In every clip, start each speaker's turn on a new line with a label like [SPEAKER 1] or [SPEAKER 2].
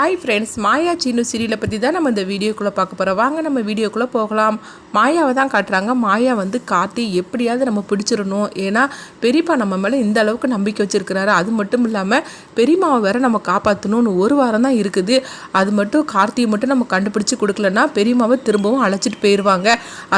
[SPEAKER 1] Hi friends மாயா சீனு சீரியலை பற்றி தான் நம்ம இந்த வீடியோக்குள்ளே பார்க்க போகிறோம் வாங்க நம்ம வீடியோக்குள்ளே போகலாம். மாயாவை தான் காட்டுறாங்க. மாயா வந்து கார்த்தி எப்படியாவது நம்ம பிடிச்சிடணும். ஏன்னா பெரியப்பா நம்ம மேலே இந்த அளவுக்கு நம்பிக்கை வச்சுருக்கிறாரு. அது மட்டும் இல்லாமல் பெரியம்மாவை வேற நம்ம காப்பாற்றணும்னு ஒரு வாரம் தான் இருக்குது. அது மட்டும் கார்த்தியை மட்டும் நம்ம கண்டுபிடிச்சி கொடுக்கலன்னா பெரியம்மாவை திரும்பவும் அழைச்சிட்டு போயிடுவாங்க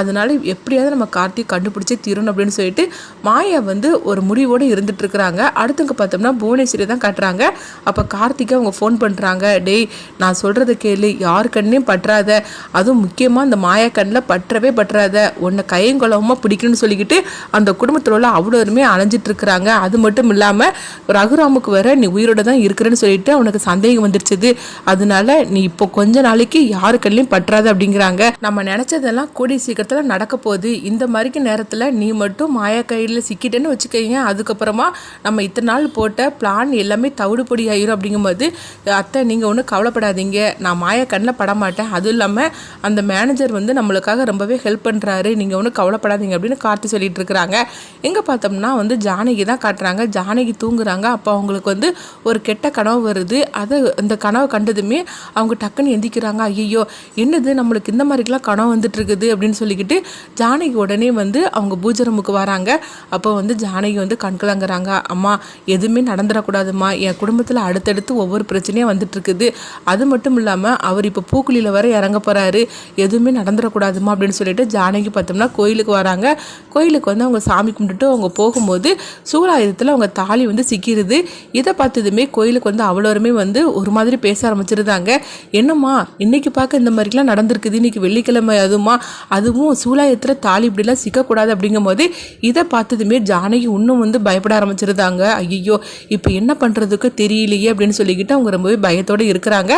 [SPEAKER 1] அதனால எப்படியாவது நம்ம கார்த்தியை கண்டுபிடிச்சி தீரணும் அப்படின்னு சொல்லிட்டு மாயா வந்து ஒரு முடிவோடு இருந்துட்டு இருக்கிறாங்க. அடுத்தவங்க பார்த்தோம்னா புவனேஸ்வரி தான் காட்டுறாங்க. அப்போ கார்த்திகை அவங்க ஃபோன் பண்ணுறாங்க டேய் நான் சொல்கிறத கேளு யார் கண்ணையும் பற்றாத. அதுவும் முக்கியமாக இந்த மாயா கண்ணில் பற்றவே பற்றாத. உன்னை கையங்குளமாக பிடிக்கணும்னு சொல்லிக்கிட்டு அந்த குடும்பத்தில் உள்ள அவ்வளோருமே அலைஞ்சிட்டு இருக்கிறாங்க அது மட்டும் இல்லாமல் ரகுராமுக்கு வர நீ உயிரோட தான் இருக்கிறேன்னு சொல்லிட்டு அவனுக்கு சந்தேகம் வந்துருச்சுது. அதனால நீ இப்போ கொஞ்ச நாளைக்கு யாரு கண்ணையும் பற்றாத அப்படிங்கிறாங்க. நம்ம நினச்சதெல்லாம் கூடிய சீக்கிரத்தில் நடக்க போகுது. இந்த மாதிரிக்கு நேரத்தில் நீ மட்டும் மாயா கையில் சிக்கிட்டேன்னு வச்சுக்கோங்க அதுக்கப்புறமா நம்ம இத்தனை நாள் போட்ட பிளான் எல்லாமே தவிடுபொடி ஆயிரும் அப்படிங்கும்போது அத்தை நீங்கள் ஒன்றும் கவலைப்படாதீங்க. நான் மாயா கண்ணில் பட மாட்டேன். அதுவும் இல்லாமல் அந்த மேனேஜர் வந்து நம்மளுக்காக ரொம்பவே ஹெல்ப் பண்ணுறாரு நீங்கள் ஒன்றும் கவலைப்படாதீங்க அப்படின்னு கார்த்தி சொல்லிட்டு இருக்கிறாங்க. எங்கே பார்த்தோம்னா வந்து ஜானகி தான் காட்டுறாங்க. ஜானகி தூங்குறாங்க. அப்போ அவங்களுக்கு வந்து ஒரு கெட்ட கனவு வருது. அதை அந்த கனவு கண்டதுமே அவங்க டக்குன்னு எந்திக்கிறாங்க. ஐயோ என்னது நம்மளுக்கு இந்த மாதிரிக்கெல்லாம் கனவு வந்துட்டுருக்குது அப்படின்னு சொல்லிக்கிட்டு ஜானகி உடனே வந்து அவங்க பூஜை ரூமுக்கு வராங்க. அப்போ வந்து ஜானகி வந்து கண்கலங்குறாங்க அம்மா எதுவுமே நடந்துடக்கூடாதும்மா. என் குடும்பத்தில் அடுத்தடுத்து ஒவ்வொரு பிரச்சனையும் வந்துட்டுருக்குது இருக்குது அது மட்டும் இல்லாமல் அவர் இப்போ பூக்குழியில் வர இறங்க போகிறாரு எதுவுமே நடந்துடக்கூடாதுமா அப்படின்னு சொல்லிட்டு ஜானகி பார்த்தோம்னா கோயிலுக்கு வராங்க. கோயிலுக்கு வந்து அவங்க சாமி கும்பிட்டுட்டு அவங்க போகும்போது சூழாயுதத்தில் அவங்க தாலி வந்து சிக்கிடுது இதை பார்த்ததுமே கோயிலுக்கு வந்து அவ்வளோருமே வந்து ஒரு மாதிரி பேச ஆரம்பிச்சிருந்தாங்க. என்னம்மா இன்னைக்கு பார்க்க இந்த மாதிரிலாம் நடந்திருக்குது இன்னைக்கு வெள்ளிக்கிழமை அதுமா அதுவும் சூலாயத்தில் தாலி இப்படிலாம் சிக்கக்கூடாது அப்படிங்கும்போது இதை பார்த்ததுமே ஜானகி இன்னும் வந்து பயப்பட ஆரம்பிச்சிருந்தாங்க. ஐயோ இப்போ என்ன பண்ணுறதுக்கு தெரியலையே அப்படின்னு சொல்லிக்கிட்டு அவங்க ரொம்பவே பயத்தோடு இருக்கிறாங்க.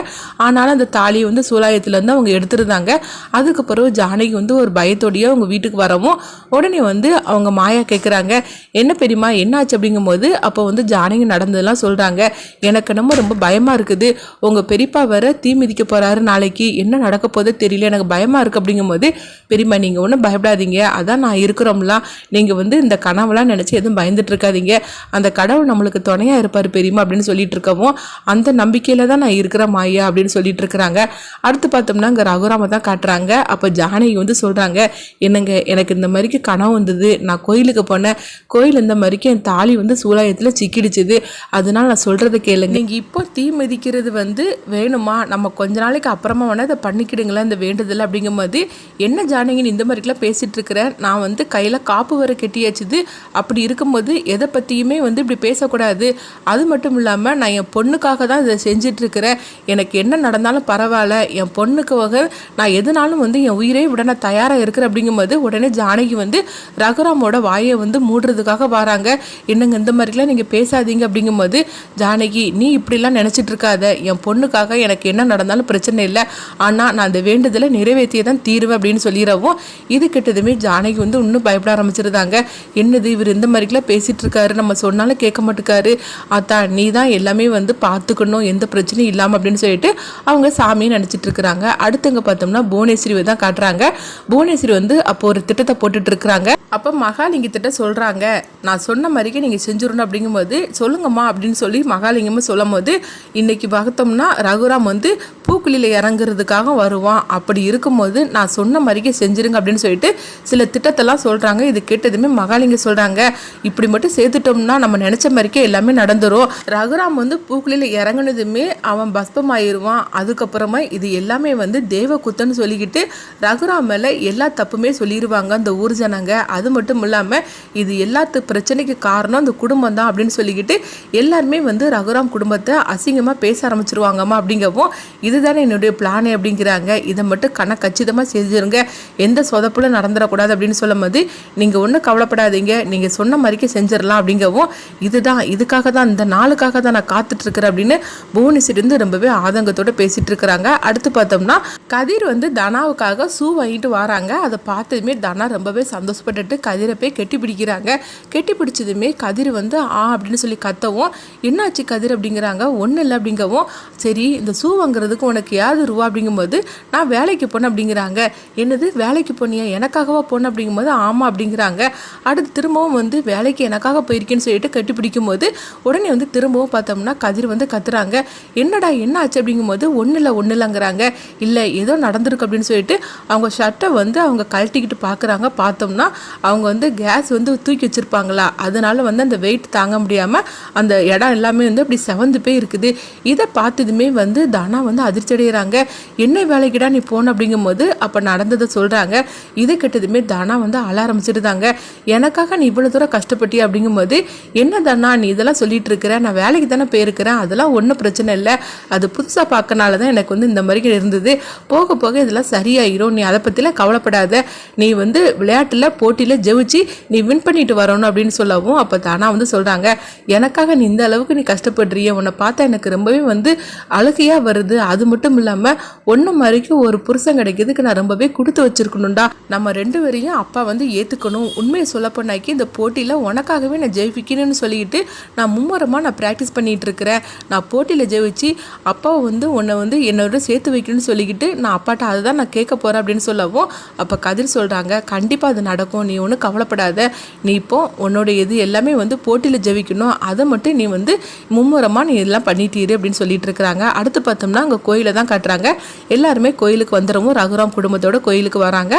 [SPEAKER 1] ஆனாலும் அந்த தாலியை வந்து சூலாயத்துலேருந்து அவங்க எடுத்துருந்தாங்க. அதுக்கு பிறகு ஜானகி வந்து ஒரு பயத்தோடையே அவங்க வீட்டுக்கு வரவும் உடனே வந்து அவங்க மாயா கேட்குறாங்க என்ன பெரியம்மா என்னாச்சு? அப்படிங்கும்போது அப்போ வந்து ஜானகி நடந்ததெல்லாம் சொல்கிறாங்க எனக்கு நம்ம ரொம்ப பயமாக இருக்குது. உங்கள் பெரியப்பா வர தீ மிதிக்க போகிறாரு நாளைக்கு. என்ன நடக்க போதோ தெரியல. எனக்கு பயமாக இருக்குது அப்படிங்கும்போது பெரியம்மா நீங்கள் ஒன்றும் பயப்படாதீங்க. அதான் நான் இருக்கிறோம்லாம். நீங்கள் வந்து இந்த கனவுலாம் நினச்சி எதுவும் பயந்துட்டு இருக்காதீங்க. அந்த கடவுள் நம்மளுக்கு துணையாக இருப்பார் பெரியம்மா அப்படின்னு சொல்லிட்டு இருக்கவும் அந்த நம்பிக்கையில் தான் நான் இருக்கிற மாயா அப்படின்னு சொல்லிட்டு இருக்கிறாங்க. அடுத்து பார்த்தோம்னா இங்கே ரகுராம தான் காட்டுறாங்க. அப்போ ஜானகி வந்து சொல்கிறாங்க என்னங்க எனக்கு இந்த மாதிரிக்கு கனவு வந்தது. நான் கோயிலுக்கு போனேன். கோயில் இந்த மாதிரிக்கு என் தாலி வந்து சூலாயத்தில் சிக்கிடுச்சுது. அதனால நான் சொல்கிறத கேளுங்க. நீங்கள் இப்போ தீ மிதிக்கிறது வந்து வேணுமா? நம்ம கொஞ்ச நாளைக்கு அப்புறமா வேணால் இதை பண்ணிக்கிடுங்களேன் இந்த வேண்டுதல் அப்படிங்கும்போது என்ன ஜானகின்னு இந்த மாதிரிக்கெல்லாம் பேசிகிட்டு இருக்கிறேன் நான் வந்து கையில் காப்பு வர கெட்டியாச்சுது. அப்படி இருக்கும்போது எதை பற்றியுமே வந்து இப்படி பேசக்கூடாது. அது மட்டும் இல்லாமல் நான் என் பொண்ணுக்காக தான் இதை செஞ்சிட்ருக்கிறேன் எனக்கு என்ன நடந்தாலும் பரவாயில்ல என் பொண்ணுக்காக நான் எதுனாலும் வந்து என் உயிரே விட நான் தயாராக இருக்கிறேன் அப்படிங்கும்போது உடனே ஜானகி வந்து ரகுராமோட வாயை வந்து மூடுறதுக்காக வராங்க. என்னங்க இந்த மாதிரிலாம் நீங்கள் பேசாதீங்க அப்படிங்கும்போது ஜானகி நீ இப்படிலாம் நினச்சிட்டு இருக்காத என் பொண்ணுக்காக எனக்கு என்ன நடந்தாலும் பிரச்சனை இல்லை. ஆனால் நான் அந்த வேண்டுதலை நிறைவேற்றியே தான் தீருவேன் அப்படின்னு சொல்லிடவும் இது கிட்டதுமே ஜானகி வந்து இன்னும் பயப்பட ஆரம்பிச்சிருந்தாங்க. என்னது இவர் இந்த மாதிரிலாம் பேசிகிட்டு இருக்காரு நம்ம சொன்னாலும் கேட்க மாட்டேக்காரு. அத்தா நீ தான் எல்லாமே வந்து பார்த்துக்கணும். எந்த பிரச்சனையும் இல்லாமல் அப்படின்னு சொல்லிட்டு அவங்க சாமியை நினச்சிட்டு இருக்கிறாங்க. அடுத்தவங்க பார்த்தோம்னா புவனேஸ்வரி தான் காட்டுறாங்க. புவனேஸ்வரி வந்து அப்போ ஒரு திட்டத்தை போட்டுட்டு இருக்கிறாங்க. அப்போ மகாலிங்கத்திட்ட சொல்கிறாங்க நான் சொன்ன மாதிரிக்கே நீங்கள் செஞ்சிடணும் அப்படிங்கும்போது சொல்லுங்கம்மா அப்படின்னு சொல்லி மகாலிங்கமும் சொல்லும் போது இன்றைக்கி பார்த்தோம்னா ரகுராம் வந்து பூக்குழியில் இறங்குறதுக்காக வருவான். அப்படி இருக்கும்போது நான் சொன்ன மாதிரிக்கே செஞ்சிருங்க அப்படின்னு சொல்லிட்டு சில திட்டத்தெல்லாம் சொல்கிறாங்க இது கேட்டதுமே மகாலிங்க சொல்கிறாங்க இப்படி மட்டும் சேர்த்துட்டோம்னா நம்ம நினச்ச மாதிரிக்கே எல்லாமே நடந்துடும் ரகுராம் வந்து பூக்குழியில் இறங்குனதுமே அவன் பஸ்பமாயிருவான் அதுக்கப்புறமா இது எல்லாமே வந்து தேவ குத்தன்னு சொல்லிக்கிட்டு ரகுராம் மேலே எல்லா தப்புமே சொல்லிடுவாங்க அந்த ஊர் ஜனங்க. அது மட்டும் இல்லாமல் இது எல்லாத்து பிரச்சனைக்கு காரணம் அந்த குடும்பம் தான் அப்படின்னு சொல்லிக்கிட்டு எல்லாருமே வந்து ரகுராம் குடும்பத்தை அசிங்கமாக பேச ஆரம்பிச்சிருவாங்கம்மா அப்படிங்கவும் இதுதானே என்னுடைய பிளானே அப்படிங்கிறாங்க. இதை மட்டும் கண கச்சிதமாக செஞ்சுருங்க. எந்த சொதப்பிலும் நடந்துடக்கூடாது அப்படின்னு சொல்லும் போது நீங்கள் ஒன்றும் கவலைப்படாதீங்க. நீங்கள் சொன்ன மாதிரிக்கே செஞ்சிடலாம் அப்படிங்கவும் இதுதான் இதுக்காக தான் இந்த நாளுக்காக தான் நான் காத்துட்டுருக்குறேன் அப்படின்னு புவனேஸ்வரி வந்து ரொம்பவே ஆதங்கத்தோட பேசிட்டு இருக்கிறாங்க அடுத்து பார்த்தோம்னா கதிர் வந்து தனாவுக்காக ஷூ வாங்கிட்டு வராங்க. அதை பார்த்ததுமே தனா ரொம்பவே சந்தோஷப்பட்டுட்டு கதிரை போய் கெட்டி பிடிக்கிறாங்க. கெட்டி பிடிச்சதுமே கதிர் வந்து ஆ அப்படின்னு சொல்லி கத்தவும் என்னாச்சு கதிர்? அப்படிங்கிறாங்க. ஒன்றும் இல்லை அப்படிங்கவும் சரி இந்த ஷூ வாங்குறதுக்கு உனக்கு ஏது ரூபா? அப்படிங்கும்போது நான் வேலைக்கு போனேன் அப்படிங்கிறாங்க. என்னது? வேலைக்கு போனியா? எனக்காகவா போனேன்? அப்படிங்கும்போது ஆமாம் அப்படிங்கிறாங்க. அடுத்து திரும்பவும் வந்து வேலைக்கு எனக்காக போயிருக்கேன்னு சொல்லிட்டு கட்டி பிடிக்கும்போது உடனே வந்து திரும்பவும் பார்த்தோம்னா கதிர் வந்து கத்துறாங்க. என்னடா என்ன ஆச்சு அப்படிங்கும்போது ஒன்றும் இல்லை ஒன்றும் இல்லைங்கிறாங்க இல்லை ஏதோ நடந்திருக்கு அப்படின்னு சொல்லிட்டு அவங்க ஷர்ட்டை வந்து அவங்க கழட்டிக்கிட்டு பார்க்குறாங்க பார்த்தோம்னா அவங்க வந்து கேஸ் வந்து தூக்கி வச்சுருப்பாங்களா? அதனால வந்து அந்த வெயிட் தாங்க முடியாமல் அந்த இடம் எல்லாமே வந்து அப்படி செவந்து போய் இருக்குது. இதை பார்த்ததுமே வந்து தனா வந்து அதிர்ச்சி அடைகிறாங்க என்ன வேலைக்குடா நீ போன? அப்படிங்கும்போது அப்போ நடந்ததை சொல்கிறாங்க இதை கெட்டதுமே தனா வந்து அழ ஆரம்பிச்சிருந்தாங்க எனக்காக நீ இவ்வளோ தூரம் கஷ்டப்பட்டி அப்படிங்கும்போது என்ன தானா நீ இதெல்லாம் சொல்லிட்டு இருக்கிற நான் வேலைக்கு தானே போயிருக்கிறேன். அதெல்லாம் ஒன்றும் பிரச்சனை இல்லை. அது புதுசாக பார்க்கனால தான் எனக்கு வந்து இந்த மாதிரி இருந்தது. போக போக இதெல்லாம் சரியாயிரும். நீ அதை பற்றிலாம் கவலைப்படாத. நீ வந்து விளையாட்டில் போட்டியில் ஜெயிச்சு நீ வின் பண்ணிட்டு வரணும் அப்படின்னு சொல்லவும் அப்போ தானா வந்து சொல்கிறாங்க எனக்காக நீ இந்த அளவுக்கு நீ கஷ்டப்படுறிய. உன்னை பார்த்தா எனக்கு ரொம்பவே வந்து அழுகையாக வருது. அது மட்டும் இல்லாமல் ஒன்று மாதிரிக்கு ஒரு புருஷன் கிடைக்கிறதுக்கு நான் ரொம்பவே கொடுத்து வச்சிருக்கணும்டா. நம்ம ரெண்டு பேரையும் அப்பா வந்து ஏற்றுக்கணும் உண்மையை சொல்லப்போனாக்கி இந்த போட்டியில் உனக்காகவே நான் ஜெயிக்கணும்னு சொல்லிட்டு நான் மும்முரமாக நான் ப்ராக்டிஸ் பண்ணிகிட்டு இருக்கிறேன். நான் போட்டியில் ஜெயிச்சு அப்பாவை வந்து உன்னை வந்து என்னோட சேர்த்து வைக்கணும்னு சொல்லிக்கிட்டு நான் அப்பாட்ட அதை தான் நான் கேட்க போகிறேன் அப்படின்னு சொல்லவும் அப்போ கதிர் சொல்கிறாங்க கண்டிப்பாக அது நடக்கும். நீ ஒன்றும் கவலைப்படாத. நீ இப்போ உன்னோட இது எல்லாமே வந்து போட்டியில் ஜெயிக்கணும். அதை மட்டும் நீ வந்து மும்முரமாக நீ இதெல்லாம் பண்ணிட்டீரு அப்படின்னு சொல்லிட்டு இருக்கிறாங்க. அடுத்து பார்த்தோம்னா அங்கே கோயிலை தான் காட்டுறாங்க. எல்லாருமே கோயிலுக்கு வந்துடவும் ரகுராம் குடும்பத்தோட கோயிலுக்கு வராங்க.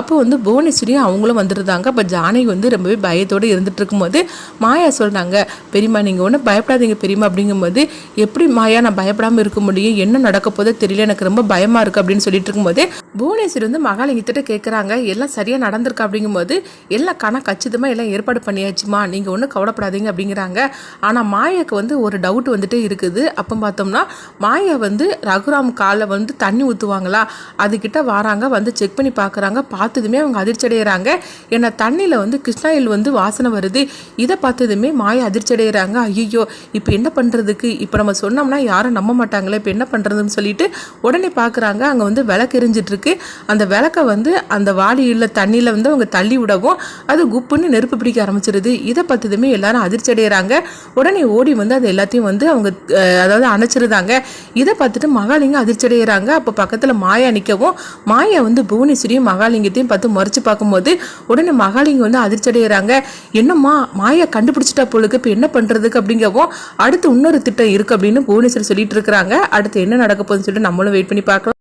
[SPEAKER 1] அப்போ வந்து புவனேஸ்வரியும் அவங்களும் வந்துருந்தாங்க. அப்போ ஜானகி வந்து ரொம்பவே பயத்தோடு இருந்துட்டு இருக்கும்போது மாயா சொல்கிறாங்க பெரியம்மா நீங்கள் ஒன்றும் பயப்படாதீங்க பெரியம்மா அப்படிங்கும்போது எப்படி மாயா நான் பயப்படாமல் இருக்க முடியும். என்ன நடக்க போதோ தெரியல. எனக்கு ரொம்ப பயமாக இருக்குது அப்படின்னு சொல்லிட்டு இருக்கும்போது புவனேஸ்வரி வந்து மகாலிங்கத்திட்ட கேட்குறாங்க எல்லாம் சரியாக நடந்திருக்கா அப்படிங்கும்போது எல்லாம் கணக்கு கச்சிதமாக எல்லாம் ஏற்பாடு பண்ணியாச்சுமா? நீங்கள் ஒன்றும் கவலைப்படாதீங்க அப்படிங்கிறாங்க. ஆனால் மாயாவுக்கு வந்து ஒரு டவுட் வந்துட்டு இருக்குது. அப்போ பார்த்தோம்னா மாயா வந்து ரகுராம் காலை வந்து தண்ணி ஊற்றுவாங்களா அதுக்கிட்ட வராங்க. வந்து செக் பண்ணி பார்க்குறாங்க பார்த்ததுமே அவங்க அதிர்ச்சி அடைகிறாங்க ஏன்னா தண்ணியில் வந்து கிருஷ்ணாயில் வந்து வாசனை வருது. இதை பார்த்ததுமே மாயா அதிர்ச்சி அடைகிறாங்க ஐயோ இப்போ என்ன பண்ணுறதுக்கு இப்போ நம்ம சொன்னோம்னா யாரும் நம்ப மாட்டாங்களே இப்போ என்ன பண்ணுறதுன்னு சொல்லிட்டு உடனே பார்க்குறாங்க அங்கே வந்து விளக்கு எரிஞ்சிட்ருக்கு. அந்த விளக்கை வந்து அந்த வாளியில் தண்ணியில் வந்து அவங்க தள்ளி விடவும் அது குப்புன்னு நெருப்பு பிடிக்க ஆரம்பிச்சிருது. இதை பார்த்ததுமே எல்லாரும் அதிர்ச்சி அடைகிறாங்க உடனே ஓடி வந்து அது எல்லாத்தையும் வந்து அவங்க அதாவது அணைச்சிருந்தாங்க. இதை பார்த்துட்டு மகாலிங்கம் அதிர்ச்சி அடைகிறாங்க அப்போ பக்கத்தில் மாயா நிற்கவும் மாயா வந்து புவனேஸ்வரியும் மகாலிங்கத்தையும் பார்த்து முறைச்சு பார்க்கும்போது உடனே மகாலிங்கம் வந்து அதிர்ச்சி அடைகிறாங்க என்னம்மா மாயா கண்டுபிடிச்சிட்டா போலுக்கு இப்போ என்ன பண்ணுறதுக்கு அப்படிங்கவும் அடுத்து இன்னொரு திட்டம் இருக்குது அப்படின்னு புவனேஸ்வரி சொல்லிட்டு இருக்கிறாங்க. அடுத்து என்ன நடக்க போகுதுன்னு சொல்லிட்டு நம்மளும் வெயிட் பண்ணி பார்க்கலாம்.